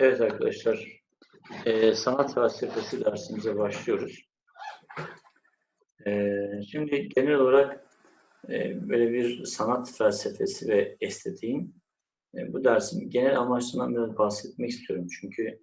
Evet arkadaşlar, eee, sanat felsefesi dersimize başlıyoruz. Eee, şimdi genel olarak eee, böyle bir sanat felsefesi ve estetiğin e, bu dersin genel amaçlarından biraz bahsetmek istiyorum. Çünkü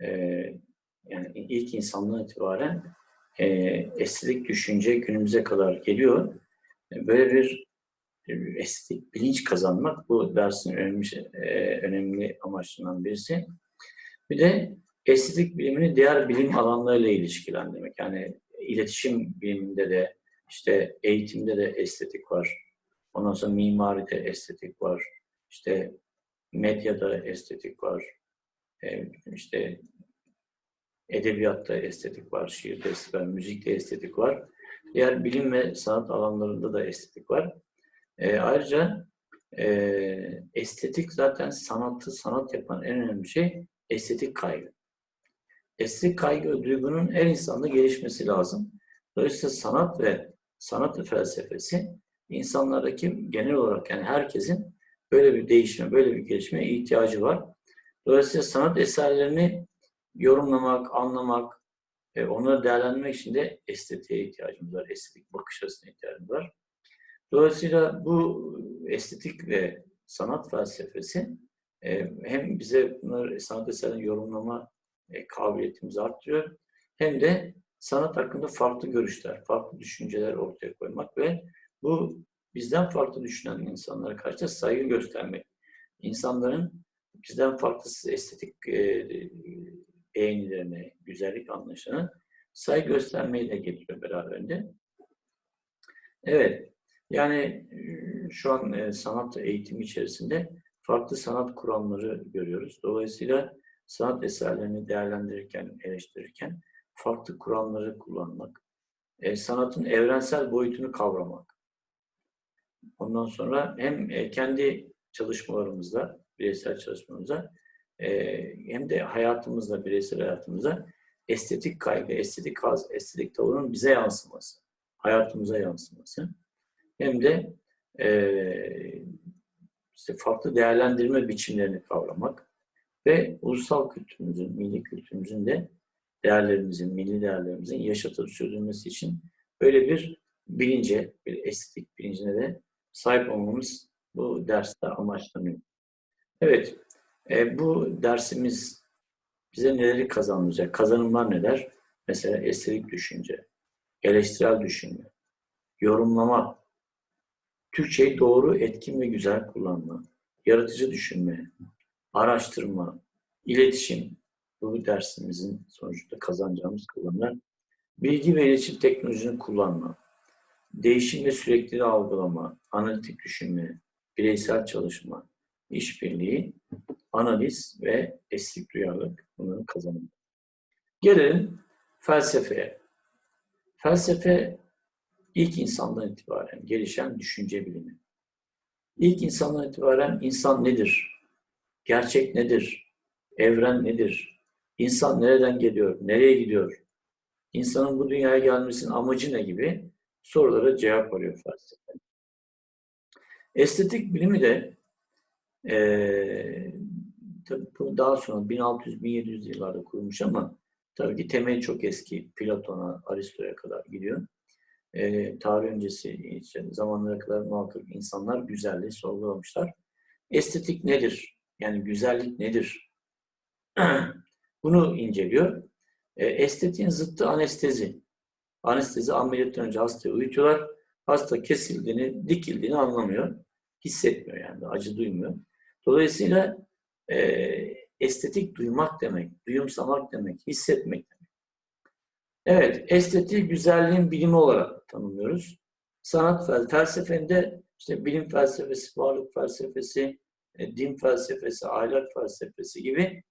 eee, yani ilk insandan itibaren eee, estetik düşünce günümüze kadar geliyor. E, Böyle bir e, estetik bilinç kazanmak bu dersin önemli, eee, önemli amaçlarından birisi. Bir de estetik bilimini diğer bilim alanlarıyla ilişkilendirmek. Yani iletişim biliminde de, işte eğitimde de estetik var. Ondan sonra mimaride estetik var. İşte medyada estetik var. Ee, işte edebiyatta estetik var, şiirde estetik var, müzikte estetik var. Diğer bilim ve sanat alanlarında da estetik var. Ee, ayrıca e, estetik zaten sanatı sanat yapan en önemli şey estetik kaygı. Estetik kaygı ve duygunun her insanda gelişmesi lazım. Dolayısıyla sanat ve sanat felsefesi insanlardaki genel olarak yani herkesin böyle bir değişime, böyle bir gelişmeye ihtiyacı var. Dolayısıyla sanat eserlerini yorumlamak, anlamak, e, onları değerlendirmek için de estetiğe ihtiyacımız var. Estetik bakış açısına ihtiyacımız var. Dolayısıyla bu estetik ve sanat felsefesi hem bize bunları sanat yorumlama kabiliyetimizi arttırıyor hem de sanat hakkında farklı görüşler, farklı düşünceler ortaya koymak ve bu bizden farklı düşünen insanlara karşı saygı göstermek. İnsanların bizden farklı estetik e, beğenilerine, güzellik anlayışına saygı göstermeyi de getiriyor beraberinde. Evet, yani şu an sanat eğitimi içerisinde farklı sanat kuramları görüyoruz. Dolayısıyla sanat eserlerini değerlendirirken, eleştirirken farklı kuramları kullanmak, e, sanatın evrensel boyutunu kavramak. Ondan sonra hem e, kendi çalışmalarımızda, bireysel çalışmalarımızda e, hem de hayatımızda, bireysel hayatımızda estetik kaygı, estetik haz, estetik tavırın bize yansıması, hayatımıza yansıması hem de e, işte farklı değerlendirme biçimlerini kavramak ve ulusal kültürümüzün, milli kültürümüzün de değerlerimizin, milli değerlerimizin yaşatılıp sürdürülmesi için böyle bir bilince, bir estetik bilincine de sahip olmamız bu derste amaçlanıyor. Evet, e, bu dersimiz bize neleri kazandıracak? Kazanımlar neler? Mesela estetik düşünce, eleştirel düşünme, yorumlama, Türkçeyi doğru, etkin ve güzel kullanma, yaratıcı düşünme, araştırma, iletişim, bu dersimizin sonucunda kazanacağımız kazanımlar, bilgi ve iletişim teknolojisini kullanma, değişim ve sürekliliği algılama, analitik düşünme, bireysel çalışma, işbirliği, analiz ve estetik duyarlılık bunların kazanımı. Gelelim felsefeye. Felsefe ilk insandan itibaren gelişen düşünce bilimi. İlk insandan itibaren insan nedir? Gerçek nedir? Evren nedir? İnsan nereden geliyor? Nereye gidiyor? İnsanın bu dünyaya gelmesinin amacı ne gibi sorulara cevap arıyor felsefe. Estetik bilimi de e, tabii bu daha sonra 1600-1700 yıllarda kurulmuş ama tabii ki temeli çok eski. Platon'a, Aristo'ya kadar gidiyor e, tarih öncesi işte zamanlara kadar muhakkak insanlar güzelliği sorgulamışlar. Estetik nedir? Yani güzellik nedir? Bunu inceliyor. E, estetiğin zıttı anestezi. Anestezi ameliyattan önce hastayı uyutuyorlar. Hasta kesildiğini, dikildiğini anlamıyor. Hissetmiyor yani, acı duymuyor. Dolayısıyla e, estetik duymak demek, duyumsamak demek, hissetmek demek. Evet, estetiği güzelliğin bilimi olarak tanımlıyoruz. Sanat fel felsefende işte bilim felsefesi, varlık felsefesi, e, din felsefesi, ahlak felsefesi gibi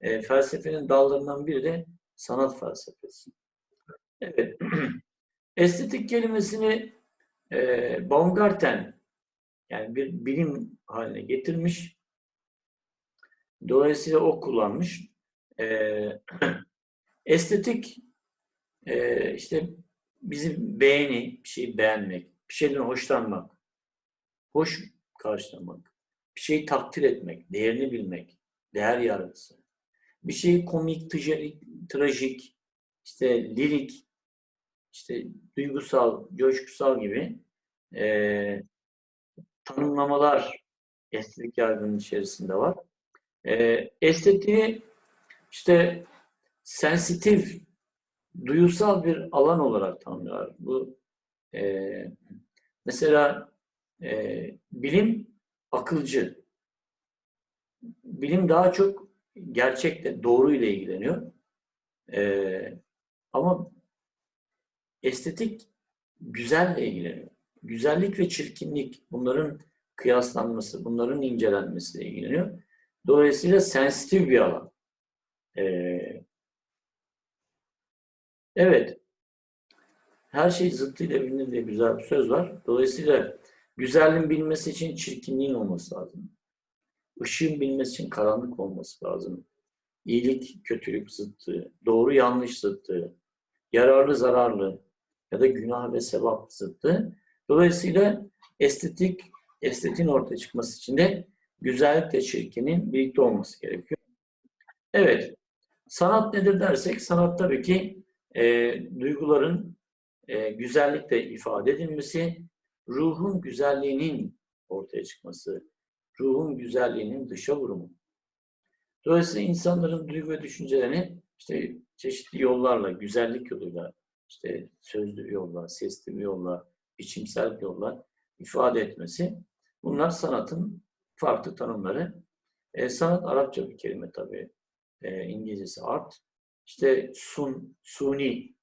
e, felsefenin dallarından biri de sanat felsefesi. Evet, estetik kelimesini e, Baumgarten yani bir bilim haline getirmiş. Dolayısıyla o kullanmış. Estetik ee, işte bizim beğeni, bir şeyi beğenmek, bir şeyden hoşlanmak, hoş karşılamak, bir şeyi takdir etmek, değerini bilmek, değer yargısı. bir şeyi komik, trajik, trajik, işte lirik, işte duygusal, coşkusal gibi e, tanımlamalar estetik yargının içerisinde var. E, estetiği işte sensitif, duyusal bir alan olarak tanımlıyorlar. Bu e, mesela e, bilim akılcı. Bilim daha çok gerçekle, doğru ile ilgileniyor. E, ama estetik güzelle ilgileniyor. Güzellik ve çirkinlik bunların kıyaslanması, bunların incelenmesiyle ilgileniyor. Dolayısıyla sensitif bir alan. Ee, evet. Her şey zıttıyla bilinir diye güzel bir söz var. Dolayısıyla güzelliğin bilmesi için çirkinliğin olması lazım. Işığın bilmesi için karanlık olması lazım. İyilik, kötülük zıttı, doğru yanlış zıttı, yararlı zararlı ya da günah ve sevap zıttı. Dolayısıyla estetik, estetiğin ortaya çıkması için de güzellikle çirkinin birlikte olması gerekiyor. Evet, sanat nedir dersek, sanat tabii ki e, duyguların e, güzellikle ifade edilmesi, ruhun güzelliğinin ortaya çıkması, ruhun güzelliğinin dışa vurumu. Dolayısıyla insanların duygu ve düşüncelerini işte çeşitli yollarla, güzellik yoluyla, işte sözlü bir yolla, sesli bir yolla, biçimsel yolla ifade etmesi. Bunlar sanatın farklı tanımları. E, sanat Arapça bir kelime tabii. E, İngilizcesi art. İşte sun, suni,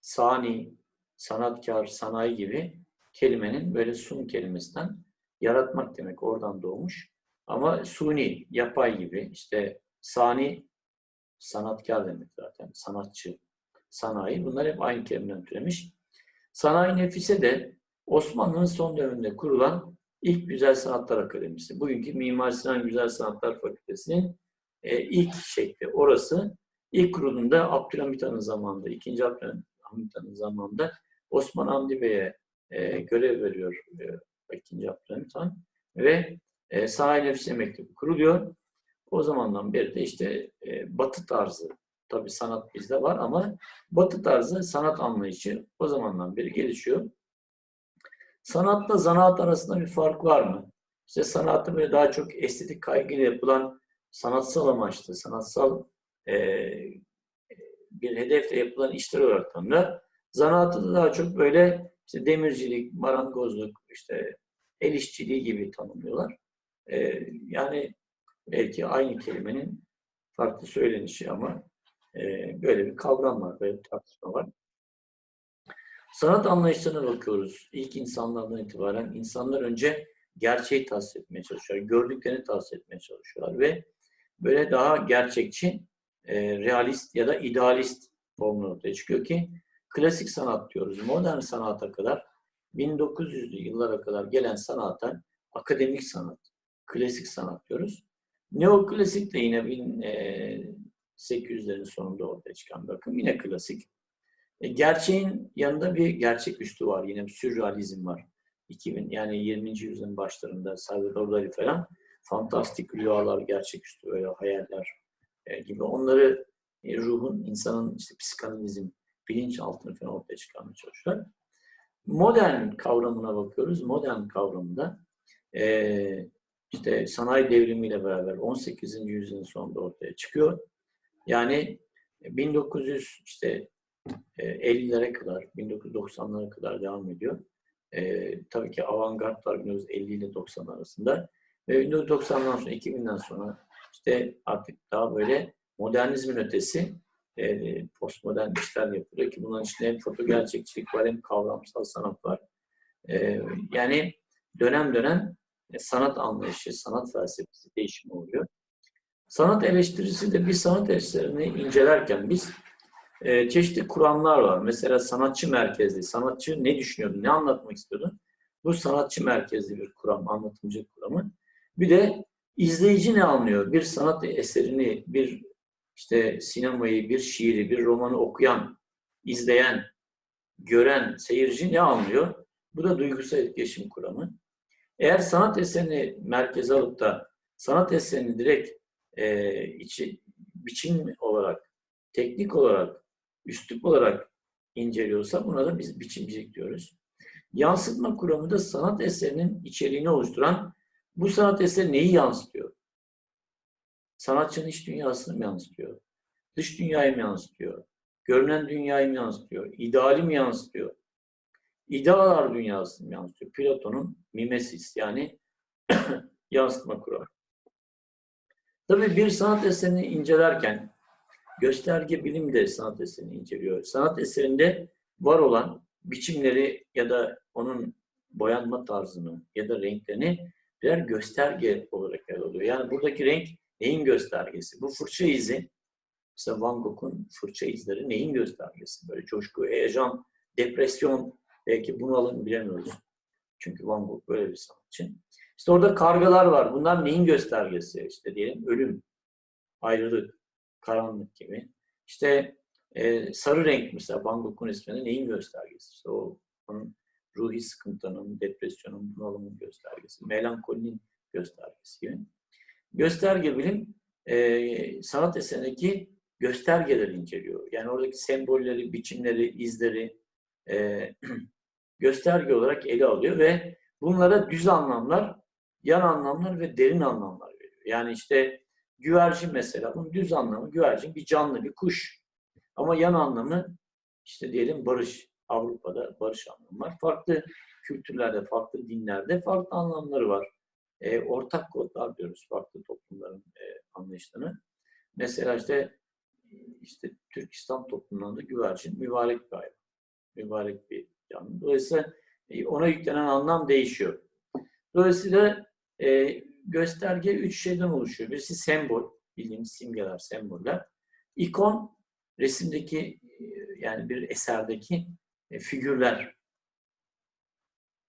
sani, sanatkar, sanayi gibi kelimenin böyle sun kelimesinden yaratmak demek oradan doğmuş. Ama suni, yapay gibi işte sani sanatkar demek zaten, sanatçı, sanayi. Bunlar hep aynı kelimeden türemiş. Sanayi Nefise de Osmanlı'nın son döneminde kurulan ilk Güzel Sanatlar Akademisi. Bugünkü Mimar Sinan Güzel Sanatlar Fakültesi'nin e, ilk şekli. Orası ilk kurulunda Abdülhamit Han'ın zamanında, ikinci Abdülhamit Han'ın zamanında Osman Hamdi Bey'e e, görev veriyor e, ikinci Abdülhamit Han ve e, Sanayi Nefise Mektebi kuruluyor. O zamandan beri de işte e, batı tarzı, tabi sanat bizde var ama batı tarzı sanat anlayışı o zamandan beri gelişiyor. Sanatla zanaat arasında bir fark var mı? İşte sanatı böyle daha çok estetik kaygıyla yapılan sanatsal amaçlı, sanatsal bir hedefle yapılan işler olarak tanımlar. Zanaatı da daha çok böyle işte demircilik, marangozluk, işte el işçiliği gibi tanımlıyorlar. Yani belki aynı kelimenin farklı söylenişi ama böyle bir kavram var, böyle bir tartışma var. Sanat anlayışlarına bakıyoruz. İlk insanlardan itibaren insanlar önce gerçeği tahsis etmeye çalışıyorlar. Gördüklerini tahsis etmeye çalışıyorlar ve böyle daha gerçekçi, e, realist ya da idealist formlar ortaya çıkıyor ki klasik sanat diyoruz. Modern sanata kadar 1900'lü yıllara kadar gelen sanata akademik sanat, klasik sanat diyoruz. Neoklasik de yine 1800'lerin sonunda ortaya çıkan bir akım. Yine klasik. E, gerçeğin yanında bir gerçek üstü var. Yine bir sürrealizm var. 2000 yani 20. yüzyılın başlarında Salvador Dali falan fantastik rüyalar, gerçeküstü böyle hayaller e, gibi onları e, ruhun, insanın işte psikanalizm, bilinç altını falan ortaya çıkarmaya çalışıyorlar. Modern kavramına bakıyoruz. Modern kavramında e, işte sanayi devrimiyle beraber 18. yüzyılın sonunda ortaya çıkıyor. Yani 1900 işte 50'lere kadar, 1990'lara kadar devam ediyor. E, tabii ki avantgard var 1950 ile 90 arasında. Ve 1990'dan sonra, 2000'den sonra işte artık daha böyle modernizmin ötesi e, postmodern işler yapılıyor ki bunların içinde hem foto gerçekçilik var hem kavramsal sanat var. E, yani dönem dönem e, sanat anlayışı, sanat felsefesi değişimi oluyor. Sanat eleştirisi de bir sanat eserini incelerken biz e, çeşitli kuramlar var. Mesela sanatçı merkezli. Sanatçı ne düşünüyordu, ne anlatmak istiyordu? Bu sanatçı merkezli bir kuram, anlatımcı kuramı. Bir de izleyici ne anlıyor? Bir sanat eserini, bir işte sinemayı, bir şiiri, bir romanı okuyan, izleyen, gören seyirci ne anlıyor? Bu da duygusal etkileşim kuramı. Eğer sanat eserini merkeze alıp da sanat eserini direkt e, içi biçim olarak, teknik olarak, üslup olarak inceliyorsa buna da biz biçimcilik diyoruz. Yansıtma kuramı da sanat eserinin içeriğini oluşturan bu sanat eseri neyi yansıtıyor? Sanatçının iç dünyasını mı yansıtıyor? Dış dünyayı mı yansıtıyor? Görünen dünyayı mı yansıtıyor? İdeali mi yansıtıyor? İdealar dünyasını mı yansıtıyor? Platon'un mimesis yani yansıtma kuramı. Tabii bir sanat eserini incelerken gösterge bilim de sanat eserini inceliyor. Sanat eserinde var olan biçimleri ya da onun boyanma tarzını ya da renklerini birer gösterge olarak ele alıyor. Yani buradaki renk neyin göstergesi? Bu fırça izi, mesela Van Gogh'un fırça izleri neyin göstergesi? Böyle coşku, heyecan, depresyon, belki bunalım bilemiyoruz. Çünkü Van Gogh böyle bir sanatçı. İşte orada kargalar var. Bunlar neyin göstergesi? İşte diyelim ölüm, ayrılık, karanlık gibi. İşte e, sarı renk mesela Van Gogh'un ismini neyin göstergesi? İşte o onun ruhi sıkıntının, depresyonun, bunalımın göstergesi, melankolinin göstergesi gibi. Gösterge bilim e, sanat eserindeki göstergeleri inceliyor. Yani oradaki sembolleri, biçimleri, izleri e, gösterge olarak ele alıyor ve bunlara düz anlamlar, yan anlamlar ve derin anlamlar veriyor. Yani işte güvercin mesela, bunun düz anlamı güvercin bir canlı, bir kuş. Ama yan anlamı işte diyelim barış. Avrupa'da barış anlamı var. Farklı kültürlerde, farklı dinlerde farklı anlamları var. E, ortak kodlar diyoruz farklı toplumların e, anlayışlarını. Mesela işte işte Türkistan toplumlarında güvercin mübarek bir hayvan. Mübarek bir canlı. Dolayısıyla e, ona yüklenen anlam değişiyor. Dolayısıyla e, gösterge üç şeyden oluşuyor. Birisi sembol, bildiğimiz simgeler, semboller. İkon, resimdeki e, yani bir eserdeki figürler.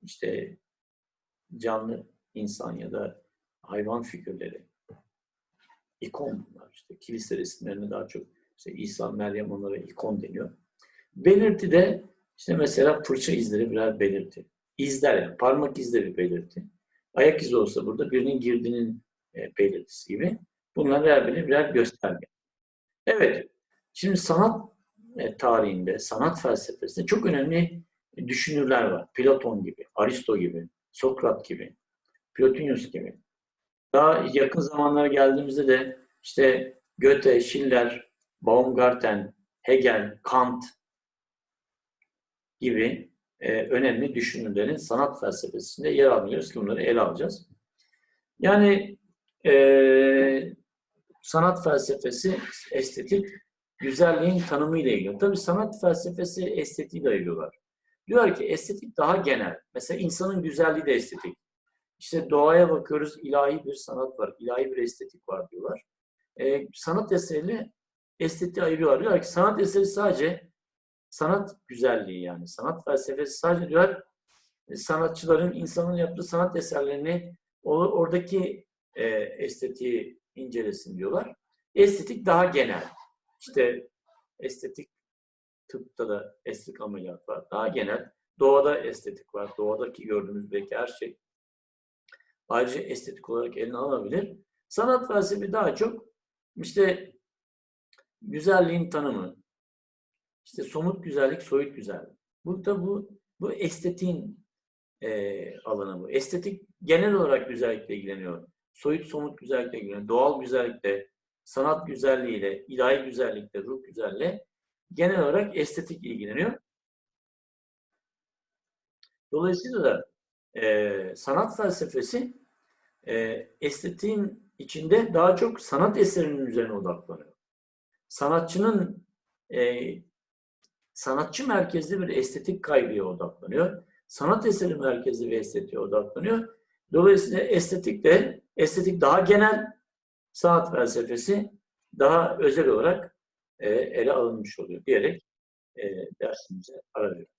İşte canlı insan ya da hayvan figürleri. İkon bunlar. İşte kilise resimlerine daha çok işte İsa, Meryem onlara ikon deniyor. Belirti de işte mesela fırça izleri birer belirti. İzler yani parmak izleri belirti. Ayak izi olsa burada birinin girdinin e, belirtisi gibi. Bunlar birer birer, birer gösterge. Evet, şimdi sanat e, tarihinde, sanat felsefesinde çok önemli düşünürler var. Platon gibi, Aristo gibi, Sokrat gibi, Plotinius gibi. Daha yakın zamanlara geldiğimizde de işte Goethe, Schiller, Baumgarten, Hegel, Kant gibi e, önemli düşünürlerin sanat felsefesinde yer alıyoruz ki bunları ele alacağız. Yani e, sanat felsefesi, estetik, güzelliğin tanımı ile ilgili. Tabii sanat felsefesi estetiği de ayırıyorlar. Diyor ki estetik daha genel. Mesela insanın güzelliği de estetik. İşte doğaya bakıyoruz, ilahi bir sanat var, ilahi bir estetik var diyorlar. E, sanat eseriyle estetiği ayırıyorlar. Diyorlar ki sanat eseri sadece sanat güzelliği yani. Sanat felsefesi sadece diyorlar e, sanatçıların, insanın yaptığı sanat eserlerini oradaki e, estetiği incelesin diyorlar. Estetik daha genel. İşte estetik tıpta da estetik ameliyat var. Daha genel. Doğada estetik var. Doğadaki gördüğümüz belki her şey ayrıca estetik olarak eline alabilir. Sanat felsefi daha çok işte güzelliğin tanımı, işte somut güzellik, soyut güzellik. Burada bu bu estetiğin e, alanı bu. Estetik genel olarak güzellikle ilgileniyor. Soyut somut güzellikle ilgileniyor. Doğal güzellikle, sanat güzelliğiyle, ilahi güzellikle, ruh güzelliğiyle genel olarak estetik ilgileniyor. Dolayısıyla da e, sanat felsefesi e, estetiğin içinde daha çok sanat eserinin üzerine odaklanıyor. Sanatçının e, sanatçı merkezli bir estetik kaygıya odaklanıyor. Sanat eseri merkezli bir estetiğe odaklanıyor. Dolayısıyla estetik de estetik daha genel, sanat felsefesi daha özel olarak e, ele alınmış oluyor diyerek e, dersimize ara veriyoruz.